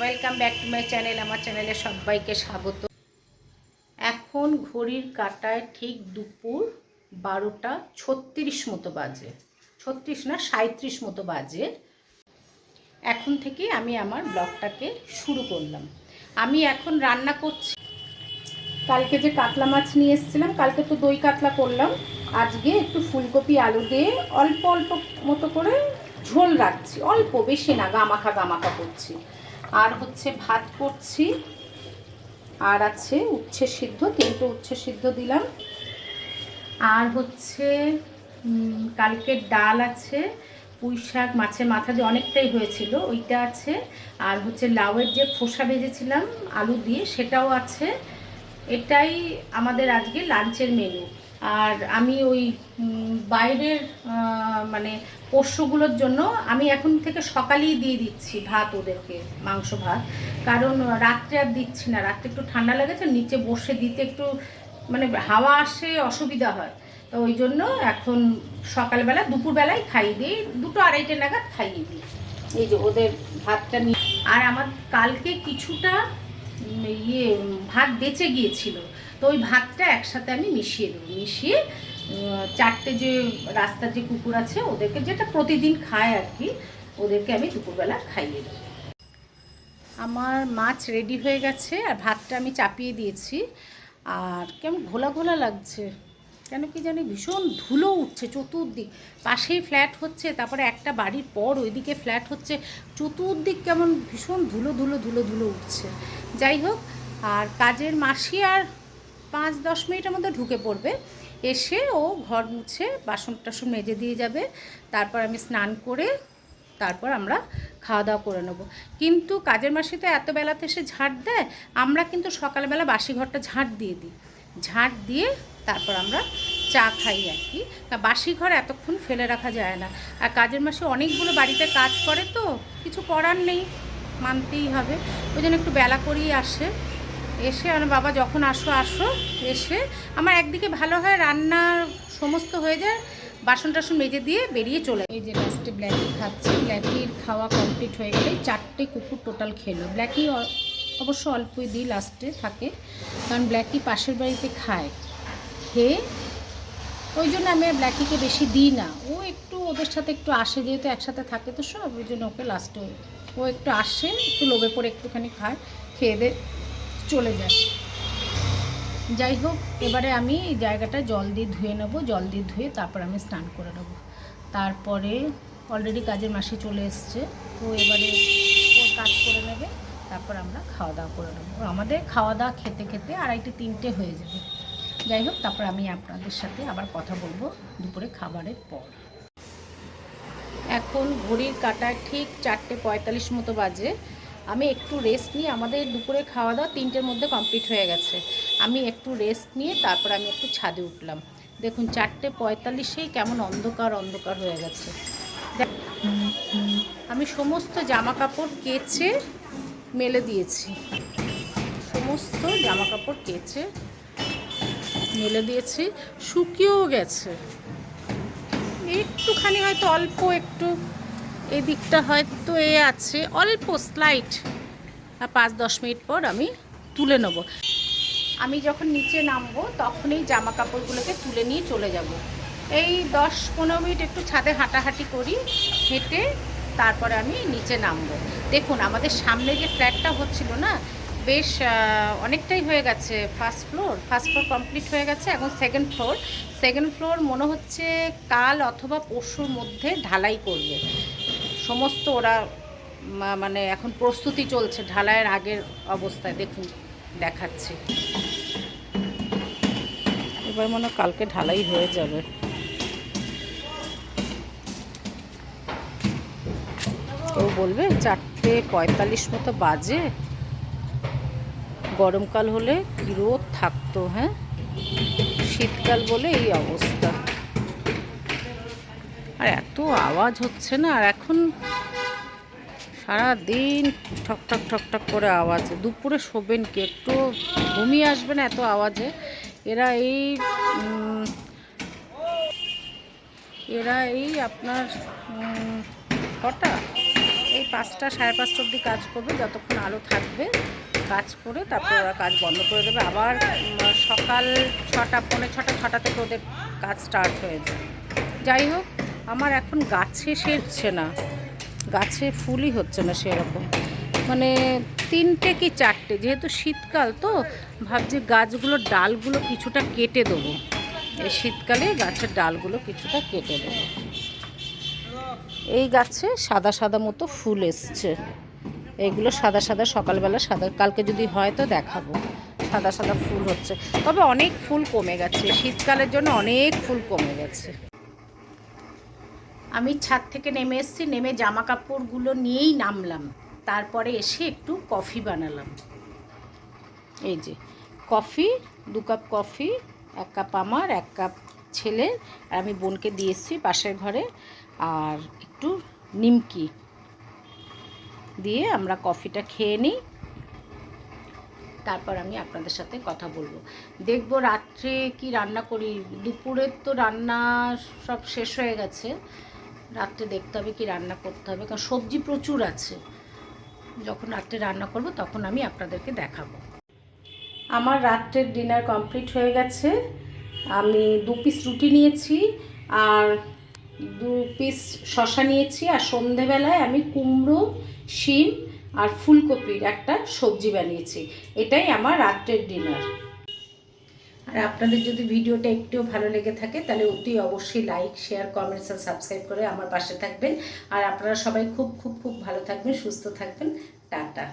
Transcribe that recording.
Welcome back to my channel আমার চ্যানেলে সবাইকে স্বাগত। এখন ঘড়ির কাটায় ঠিক দুপুর বারোটা ছত্রিশ মতো বাজে। ছত্রিশ না সাঁত্রিশ মতো বাজে। এখন থেকে আমি আমার ব্লগটাকে শুরু করলাম। আমি এখন রান্না করছি। কালকে যে কাতলা মাছ নিয়ে এসেছিলাম, কালকে তো দই কাতলা করলাম। আজকে একটু ফুলকপি, আলু দিয়ে অল্প অল্প মতো করে ঝোল রাখছি। অল্প, বেশি না, গামাখা গামাখা করছি। আর হচ্ছে ভাত করছি। আর আছে উচ্ছে সিদ্ধ, তিনটে উচ্ছে সিদ্ধ দিলাম। আর হচ্ছে কালকের ডাল আছে, পুঁই শাক, মাছের মাথা দিয়ে অনেকটাই হয়েছিল, ওইটা আছে। আর হচ্ছে লাউয়ের যে খোসা ভেজেছিলাম, আলু দিয়ে, সেটাও আছে। এটাই আমাদের আজকে লাঞ্চের মেনু আর আমি ওই বাইরের মানে পোষ্যগুলোর জন্য আমি এখন থেকে সকালেই দিয়ে দিচ্ছি ভাত ওদেরকে, মাংস ভাত। কারণ রাত্রে আর দিচ্ছি না, রাত্রে একটু ঠান্ডা লেগেছে, নিচে বসে দিতে একটু মানে হাওয়া আসে অসুবিধা হয়। তো ওই জন্য এখন সকালবেলা, দুপুরবেলায় খাইয়ে দিই দুটো আড়াইটে নাগাদ খাইয়ে দিই। এই যে ওদের ভাতটা নিয়ে। আর আমার কালকে কিছুটা ইয়ে ভাত বেঁচে গিয়েছিল। তো ওই ভাতটা একসাথে আমি মিশিয়ে দেবো। মিশিয়ে চারটে যে রাস্তার যে কুকুর আছে, ওদেরকে যেটা প্রতিদিন খায় আর কি, ওদেরকে আমি দুপুরবেলা খাইয়ে দেবো। আমার মাছ রেডি হয়ে গেছে আর ভাতটা আমি চাপিয়ে দিয়েছি। আর কেমন ঘোলা ঘোলা লাগছে, কেন কি জানি ভীষণ ধুলো উঠছে চতুর্দিক। পাশেই ফ্ল্যাট হচ্ছে, তারপরে একটা বাড়ির পর ওইদিকে ফ্ল্যাট হচ্ছে, চতুর্দিক কেমন ভীষণ ধুলো ধুলো ধুলো ধুলো উঠছে। যাই হোক, আর কাজের মাসি আর পাঁচ দশ মিনিটের মধ্যে ঢুকে পড়বে। এসে ও ঘর মুছে বাসন টাসন মেজে দিয়ে যাবে। তারপর আমি স্নান করে তারপর আমরা খাওয়া দাওয়া করে নেব। কিন্তু কাজের মাসি তো এত বেলাতে এসে ঝাঁট দেয়, আমরা কিন্তু সকালবেলা বাসি ঘরটা ঝাঁট দিয়ে দিই। ঝাঁট দিয়ে তারপর আমরা চা খাই আর কি। বাসি ঘর এতক্ষণ ফেলে রাখা যায় না। আর কাজের মাসে অনেকগুলো বাড়িতে কাজ করে তো, কিছু করার নেই, মানতেই হবে। ওই জন্য একটু বেলা করেই আসে। এসে আমার বাবা যখন আসো আসো, এসে আমার একদিকে ভালো হয়, রান্নার সমস্ত হয়ে যায় বাসন টাসন মেজে দিয়ে বেরিয়ে চলে এই যে লাস্টে ব্ল্যাকি খাচ্ছে ব্ল্যাকির খাওয়া কমপ্লিট হয়ে গেলে চারটে কুকুর টোটাল খেলো। ব্ল্যাকি অবশ্য অল্পই দিই লাস্টে থাকে, কারণ ব্ল্যাকি পাশের বাড়িতে খায়। খেয়ে ওই জন্য আমি আর ব্ল্যাকিকে বেশি দিই না। ও একটু ওদের সাথে একটু আসে, যেহেতু একসাথে থাকে তো সব, ওই জন্য ওকে লাস্টে ও একটু আসে, একটু লোভে পড়ে একটুখানি খায়, খেয়ে দিয়ে চলে যায়। যাই হোক, এবারে আমি জায়গাটা জল দিয়ে ধুয়ে নেব, জল দিয়ে ধুয়ে তারপর আমি স্নান করে নেব। তারপরে অলরেডি কাজের মাসে চলে এসছে তো এবারে ওর কাজ করে নেবে, তারপর আমরা খাওয়া দাওয়া করে নেব। আমাদের খাওয়া দাওয়া খেতে খেতে আড়াইটে তিনটে হয়ে যাবে। যাই হোক, তারপর আমি আপনাদের সাথে আবার কথা বলব দুপুরে খাবারের পর। এখন ঘড়ির কাটায় ঠিক চারটে পঁয়তাল্লিশ মতো বাজে। আমি একটু রেস্ট নিয়ে আমাদের দুপুরে খাওয়া দাওয়া তিনটের মধ্যে কমপ্লিট হয়ে গেছে। আমি একটু রেস্ট নিয়ে তারপর আমি একটু ছাদে উঠলাম। দেখুন, চারটে পঁয়তাল্লিশেই কেমন অন্ধকার অন্ধকার হয়ে গেছে। আমি সমস্ত জামা কাপড় কেচে মেলে দিয়েছি। সমস্ত জামা কাপড় কেচে মেলে দিয়েছি। শুকিয়েও গেছে। একটুখানি হয়তো অল্প একটু এই দিকটা হয়তো এ আছে। অল্প স্লাইট আর পাঁচ দশ মিনিট পর আমি তুলে নেব। আমি যখন নিচে নামবো, তখনই জামা কাপড়গুলোকে তুলে নিয়ে চলে যাব। এই দশ পনেরো মিনিট একটু ছাদে হাঁটাহাঁটি করি, হেঁটে তারপরে আমি নিচে নামবো। দেখুন, আমাদের সামনে যে ফ্ল্যাটটা হচ্ছিল না, বেশ অনেকটাই হয়ে গেছে। First floor first floor complete হয়ে গেছে। এখন সেকেন্ড ফ্লোর সেকেন্ড ফ্লোর মনে হচ্ছে কাল অথবা পরশুর মধ্যে ঢালাই করবে। সমস্ত ওরা মানে এখন প্রস্তুতি চলছে ঢালাইয়ের আগের অবস্থায়, দেখুন, দেখাচ্ছি। এবার মনে কালকে ঢালাই হয়ে যাবে। ও বলবে চারটে পঁয়তাল্লিশ মতো বাজে। গরমকাল হলে রোদ থাকতো হ্যাঁ? শীতকাল বলে এই অবস্থা। আর এত আওয়াজ হচ্ছে না, আর এখন সারা দিন ঠক ঠক ঠক ঠক করে আওয়াজ, দুপুরে শোবেন কি, একটু ঘুমিয়ে আসবে না এত আওয়াজে? এরা এই এরা এই আপনার কটা? এই পাঁচটা, সাড়ে পাঁচটা অবধি কাজ করবে, যতক্ষণ আলো থাকবে, কাজ করে তারপর ওরা কাজ বন্ধ করে দেবে। আবার সকাল ছটা, পৌনে ছটা ছটা থেকে ওদের কাজ স্টার্ট হয়ে যায়। যাই হোক আমার এখন গাছে সেরছে না। গাছে ফুলই হচ্ছে না সেরকম। মানে তিনটে কি চারটে? যেহেতু শীতকাল তো, ভাবছি গাছগুলোর ডালগুলো কিছুটা কেটে দেবো। এই শীতকালে গাছের ডালগুলো কিছুটা কেটে দেবো। এই গাছে সাদা সাদা মতো ফুল এসছে। এইগুলো সাদা সাদা সকালবেলা, সাদা কালকে যদি হয় তো দেখাবো। সাদা সাদা ফুল হচ্ছে। তবে অনেক ফুল কমে গেছে। শীতকালের জন্য অনেক ফুল কমে গেছে। আমি ছাদ থেকে নেমে এসেছি, নেমে জামা কাপড়গুলো নিয়েই নামলাম। তারপরে এসে একটু কফি বানালাম। এই যে, কফি, দু কাপ কফি, এক কাপ আমার, এক কাপ ছেলে, আর আমি বোনকে দিয়ে এসেছি পাশের ঘরে। আর একটু নিমকি দিয়ে আমরা কফিটা খেয়ে নিই। তারপর আমি আপনাদের সাথে কথা বলব। দেখব রাত্রে কি রান্না করি। দুপুরের তো রান্না সব শেষ হয়ে গেছে। রাত্রে দেখতে হবে কি রান্না করতে হবে, কারণ সবজি প্রচুর আছে। যখন রাত্রে রান্না করব, তখন আমি আপনাদেরকে দেখাবো। আমার রাত্রের ডিনার কমপ্লিট হয়ে গেছে। আমি দু পিস রুটি নিয়েছি আর দু পিস শশা নিয়েছি আর সন্ধেবেলায় আমি কুমড়ো, শিম আর ফুলকপির একটা সবজি বানিয়েছি। এটাই আমার রাত্রের ডিনার। আর আপনাদের যদি ভিডিওটা একটুও ভালো লেগে থাকে, তাহলে অতি অবশ্যই লাইক শেয়ার কমেন্টস আর সাবস্ক্রাইব করে আমার পাশে থাকবেন। আর আপনারা সবাই খুব খুব খুব ভালো থাকবেন, সুস্থ থাকবেন। টাটা।